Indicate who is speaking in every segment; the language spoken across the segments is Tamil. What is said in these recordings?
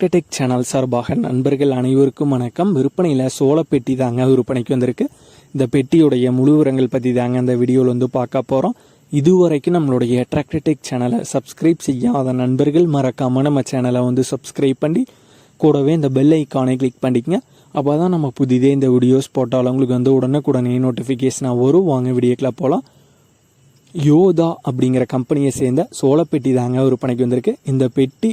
Speaker 1: டிராக்டர்டெக் சேனல் சார்பாக நண்பர்கள் அனைவருக்கும் வணக்கம். விற்பனையில் சோள பெட்டி தாங்க விற்பனைக்கு வந்திருக்கு. இந்த பெட்டியுடைய முழு விவரங்கள் பற்றி தாங்க இந்த வீடியோவில் வந்து பார்க்க போகிறோம் இதுவரைக்கும் நம்மளுடைய டெக் சேனலை சப்ஸ்கிரைப் செய்யாத நண்பர்கள் மறக்காமல் நம்ம சேனலை வந்து சப்ஸ்கிரைப் பண்ணி கூடவே இந்த பெல் ஐக்கானை கிளிக் பண்ணிக்கங்க. அப்போ தான் நம்ம புதிதே இந்த வீடியோஸ் போட்டாலும் உங்களுக்கு வந்து உடனுக்குடனே நோட்டிஃபிகேஷனாக வரும். வாங்க வீடியோக்கில் போகலாம் யோதா அப்படிங்கிற கம்பெனியை சேர்ந்த சோளப்பெட்டி தாங்க விற்பனைக்கு வந்திருக்கு. இந்த பெட்டி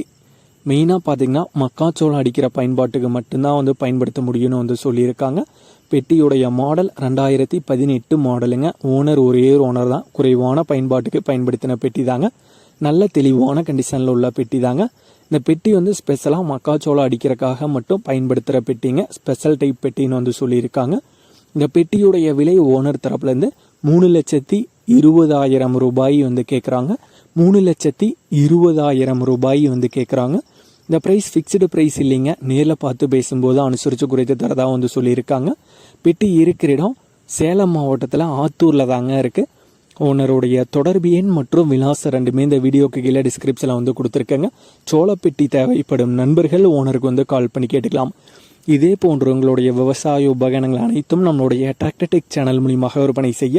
Speaker 1: மெயினாக பார்த்தீங்கன்னா மக்காச்சோளம் அடிக்கிற பயன்பாட்டுக்கு மட்டும்தான் வந்து பயன்படுத்த முடியும்னு வந்து சொல்லியிருக்காங்க. பெட்டியுடைய மாடல் ரெண்டாயிரத்தி பதினெட்டு மாடலுங்க ஓனர் ஒரே ஒரு ஓனர் தான். குறைவான பயன்பாட்டுக்கு பயன்படுத்தின பெட்டி தாங்க நல்ல தெளிவான கண்டிஷனில் உள்ள பெட்டி தாங்க இந்த பெட்டி வந்து ஸ்பெஷலாக மக்காச்சோளம் அடிக்கிறக்காக மட்டும் பயன்படுத்துகிற பெட்டிங்க. ஸ்பெஷல் டைப் பெட்டின்னு வந்து சொல்லியிருக்காங்க. இந்த பெட்டியுடைய விலை ஓனர் தரப்புலேருந்து மூணு லட்சத்தி இருபதாயிரம் ரூபாய் வந்து கேட்குறாங்க மூணு லட்சத்தி இருபதாயிரம் ரூபாய் வந்து கேட்குறாங்க இந்த ப்ரைஸ் ஃபிக்ஸ்டு ப்ரைஸ் இல்லைங்க. நேரில் பார்த்து பேசும்போது அனுசரித்து குறைத்து தரதாக வந்து சொல்லியிருக்காங்க. பெட்டி இருக்கிற இடம் சேலம் மாவட்டத்தில் ஆத்தூரில் தாங்க இருக்குது ஓனருடைய தொடர்பு எண் மற்றும் விலாசம் ரெண்டுமே இந்த வீடியோக்கு கீழே டிஸ்கிரிப்ஷனில் வந்து கொடுத்துருக்கேங்க. சோளப்பெட்டி தேவைப்படும் நண்பர்கள் ஓனருக்கு வந்து கால் பண்ணி கேட்டுக்கலாம். இதே போன்று உங்களுடைய விவசாய உபகரணங்கள் அனைத்தும் நம்மளுடைய டிராக்டர்டெக் சேனல் மூலியமாக விற்பனை செய்ய